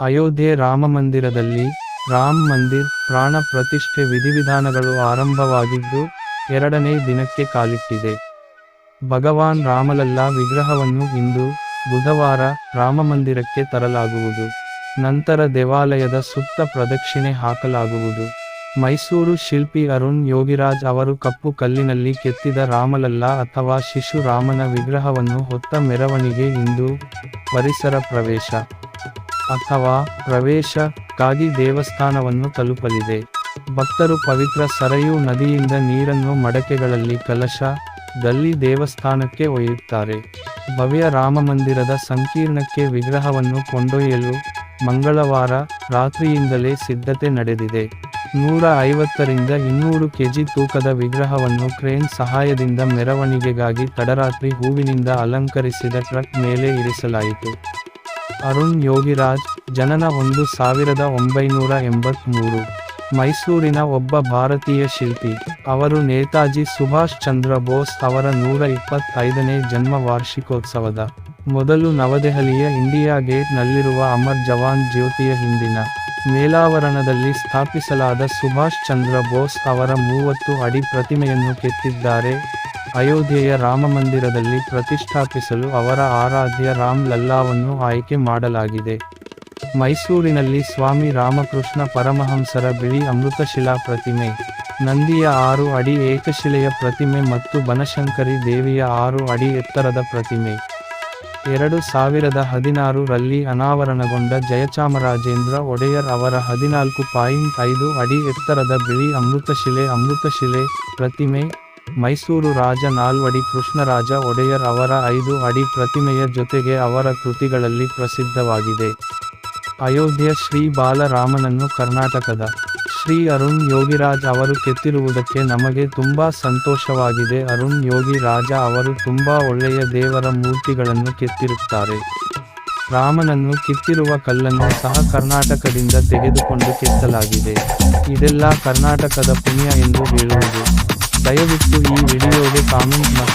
ಅಯೋಧ್ಯೆ ರಾಮಮಂದಿರದಲ್ಲಿ ರಾಮ್ ಮಂದಿರ್ ಪ್ರಾಣ ಪ್ರತಿಷ್ಠೆ ವಿಧಿವಿಧಾನಗಳು ಆರಂಭವಾಗಿದ್ದು, ಎರಡನೇ ದಿನಕ್ಕೆ ಕಾಲಿಟ್ಟಿದೆ. ಭಗವಾನ್ ರಾಮಲಲ್ಲಾ ವಿಗ್ರಹವನ್ನು ಇಂದು ಬುಧವಾರ ರಾಮಮಂದಿರಕ್ಕೆ ತರಲಾಗುವುದು. ನಂತರ ದೇವಾಲಯದ ಸುತ್ತ ಪ್ರದಕ್ಷಿಣೆ ಹಾಕಲಾಗುವುದು. ಮೈಸೂರು ಶಿಲ್ಪಿ ಅರುಣ್ ಯೋಗಿರಾಜ್ ಅವರು ಕಪ್ಪು ಕಲ್ಲಿನಲ್ಲಿ ಕೆತ್ತಿದ ರಾಮಲಲ್ಲಾ ಅಥವಾ ಶಿಶು ರಾಮನ ವಿಗ್ರಹವನ್ನು ಹೊತ್ತ ಮೆರವಣಿಗೆ ಇಂದು ಪರಿಸರ ಪ್ರವೇಶ. ಅಥವಾ ಪ್ರವೇಶಕ್ಕಾಗಿ ದೇವಸ್ಥಾನವನ್ನು ತಲುಪಲಿದೆ. ಭಕ್ತರು ಪವಿತ್ರ ಸರಯೂ ನದಿಯಿಂದ ನೀರನ್ನು ಮಡಕೆಗಳಲ್ಲಿ ಕಲಶ ದಲ್ಲಿ ದೇವಸ್ಥಾನಕ್ಕೆ ಒಯ್ಯುತ್ತಾರೆ. ಭವ್ಯ ರಾಮಮಂದಿರದ ಸಂಕೀರ್ಣಕ್ಕೆ ವಿಗ್ರಹವನ್ನು ಕೊಂಡೊಯ್ಯಲು ಮಂಗಳವಾರ ರಾತ್ರಿಯಿಂದಲೇ ಸಿದ್ಧತೆ ನಡೆದಿದೆ. ನೂರ ಐವತ್ತರಿಂದ ಇನ್ನೂರು ಕೆಜಿ ತೂಕದ ವಿಗ್ರಹವನ್ನು ಕ್ರೇನ್ ಸಹಾಯದಿಂದ ಮೆರವಣಿಗೆಗಾಗಿ ತಡರಾತ್ರಿ ಹೂವಿನಿಂದ ಅಲಂಕರಿಸಿದ ಟ್ರಕ್ ಮೇಲೆ ಇರಿಸಲಾಯಿತು. ಅರುಣ್ ಯೋಗಿರಾಜ್, ಜನನ ಒಂದು ಸಾವಿರದ ಒಂಬೈನೂರ ಎಂಬತ್ತ್ಮೂರು ಮೈಸೂರಿನ ಒಬ್ಬ ಭಾರತೀಯ ಶಿಲ್ಪಿ. ಅವರು ನೇತಾಜಿ ಸುಭಾಷ್ ಚಂದ್ರ ಬೋಸ್ ಅವರ ನೂರ ಇಪ್ಪತ್ತೈದನೇ ಜನ್ಮ ವಾರ್ಷಿಕೋತ್ಸವದ ಮೊದಲು ನವದೆಹಲಿಯ ಇಂಡಿಯಾ ಗೇಟ್ನಲ್ಲಿರುವ ಅಮರ್ ಜವಾನ್ ಜ್ಯೋತಿಯ ಹಿಂದಿನ ಮೇಲಾವರಣದಲ್ಲಿ ಸ್ಥಾಪಿಸಲಾದ ಸುಭಾಷ್ ಚಂದ್ರ ಬೋಸ್ ಅವರ ಮೂವತ್ತು ಅಡಿ ಪ್ರತಿಮೆಯನ್ನು ಕೆತ್ತಿದ್ದಾರೆ. ಅಯೋಧ್ಯೆಯ ರಾಮಮಂದಿರದಲ್ಲಿ ಪ್ರತಿಷ್ಠಾಪಿಸಲು ಅವರ ಆರಾಧ್ಯ ರಾಮ್ ಲಲ್ಲಾವನ್ನು ಆಯ್ಕೆ ಮಾಡಲಾಗಿದೆ. ಮೈಸೂರಿನಲ್ಲಿ ಸ್ವಾಮಿ ರಾಮಕೃಷ್ಣ ಪರಮಹಂಸರ ಬಿಳಿ ಅಮೃತಶಿಲಾ ಪ್ರತಿಮೆ, ನಂದಿಯ ಆರು ಅಡಿ ಏಕಶಿಲೆಯ ಪ್ರತಿಮೆ ಮತ್ತು ಬನಶಂಕರಿ ದೇವಿಯ ಆರು ಅಡಿ ಎತ್ತರದ ಪ್ರತಿಮೆ. ಎರಡು ಸಾವಿರದ ಹದಿನಾರು ರಲ್ಲಿ ಅನಾವರಣಗೊಂಡ ಜಯಚಾಮರಾಜೇಂದ್ರ ಒಡೆಯರ್ ಅವರ ಹದಿನಾಲ್ಕು ಪಾಯಿಂಟ್ ಐದು ಅಡಿ ಎತ್ತರದ ಬಿಳಿ ಅಮೃತಶಿಲೆ ಅಮೃತಶಿಲೆ ಪ್ರತಿಮೆ ಮೈಸೂರು ರಾಜ ನಾಲ್ವಡಿ ಕೃಷ್ಣರಾಜ ಒಡೆಯರ್ ಅವರ ಐದು ಅಡಿ ಪ್ರತಿಮೆಯ ಜೊತೆಗೆ ಅವರ ಕೃತಿಗಳಲ್ಲಿ ಪ್ರಸಿದ್ಧವಾಗಿದೆ. ಅಯೋಧ್ಯೆ ಶ್ರೀ ಬಾಲರಾಮನನ್ನು ಕರ್ನಾಟಕದ ಶ್ರೀ ಅರುಣ್ ಯೋಗಿರಾಜ್ ಅವರು ಕೆತ್ತಿರುವುದಕ್ಕೆ ನಮಗೆ ತುಂಬಾ ಸಂತೋಷವಾಗಿದೆ. ಅರುಣ್ ಯೋಗಿ ರಾಜ ಅವರು ತುಂಬಾ ಒಳ್ಳೆಯ ದೇವರ ಮೂರ್ತಿಗಳನ್ನು ಕೆತ್ತಿರುತ್ತಾರೆ. ರಾಮನನ್ನು ಕಿತ್ತಿರುವ ಕಲ್ಲನ್ನು ಸಹ ಕರ್ನಾಟಕದಿಂದ ತೆಗೆದುಕೊಂಡು ಕೆತ್ತಲಾಗಿದೆ. ಇದೆಲ್ಲ ಕರ್ನಾಟಕದ ಪುಣ್ಯ ಎಂದು ಹೇಳುವುದು. దయవిట్టు ఈ వీడియోకి కామెంట్ నచ్చు